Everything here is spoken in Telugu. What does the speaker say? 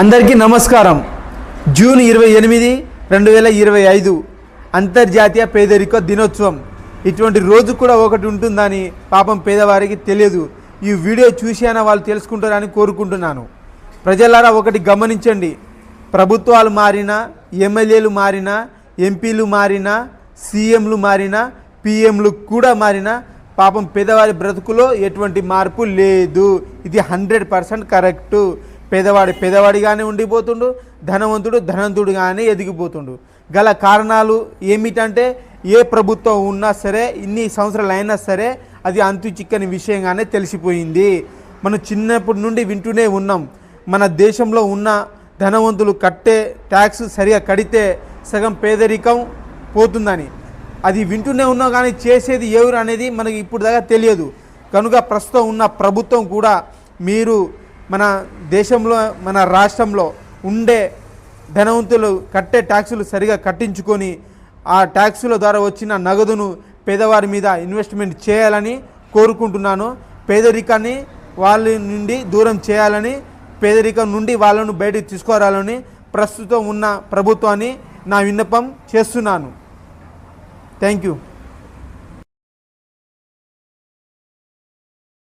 అందరికీ నమస్కారం. జూన్ ఇరవై ఎనిమిది రెండు వేల ఇరవై ఐదు అంతర్జాతీయ పేదరిక దినోత్సవం. ఇటువంటి రోజు కూడా ఒకటి ఉంటుందని పాపం పేదవారికి తెలియదు. ఈ వీడియో చూసినా వాళ్ళు తెలుసుకుంటారని కోరుకుంటున్నాను. ప్రజలారా ఒకటి గమనించండి. ప్రభుత్వాలు మారినా ఎమ్మెల్యేలు మారినా ఎంపీలు మారినా సీఎంలు మారినా పిఎంలు కూడా మారినా పాపం పేదవారి బ్రతుకులో ఎటువంటి మార్పు లేదు. ఇది హండ్రెడ్ పర్సెంట్ కరెక్టు. పేదవాడి పేదవాడిగానే ఉండిపోతుండు ధనవంతుడు ధనవంతుడిగానే ఎదిగిపోతుండు. గల కారణాలు ఏమిటంటే ఏ ప్రభుత్వం ఉన్నా సరే ఇన్ని సంవత్సరాలు అయినా సరే అది అంతు చిక్కని విషయంగానే తెలిసిపోయింది. మనం చిన్నప్పటి నుండి వింటూనే ఉన్నాం మన దేశంలో ఉన్న ధనవంతులు కట్టే ట్యాక్స్ సరిగా కడితే సగం పేదరికం పోతుందని. అది వింటూనే ఉన్నాం కానీ చేసేది ఎవరు అనేది మనకి ఇప్పుడు దాకా తెలియదు. కనుక ప్రస్తుతం ఉన్న ప్రభుత్వం కూడా మీరు మన దేశంలో మన రాష్ట్రంలో ఉండే ధనవంతులు కట్టే ట్యాక్సులు సరిగా కట్టించుకొని ఆ ట్యాక్సుల ద్వారా వచ్చిన నగదును పేదవారి మీద ఇన్వెస్ట్మెంట్ చేయాలని కోరుకుంటున్నాను. పేదరికాన్ని వాళ్ళ నుండి దూరం చేయాలని పేదరికం నుండి వాళ్ళను బయటకు తీసుకురావాలని ప్రస్తుతం ఉన్న ప్రభుత్వాన్ని నా విన్నపం చేస్తున్నాను. Thank you.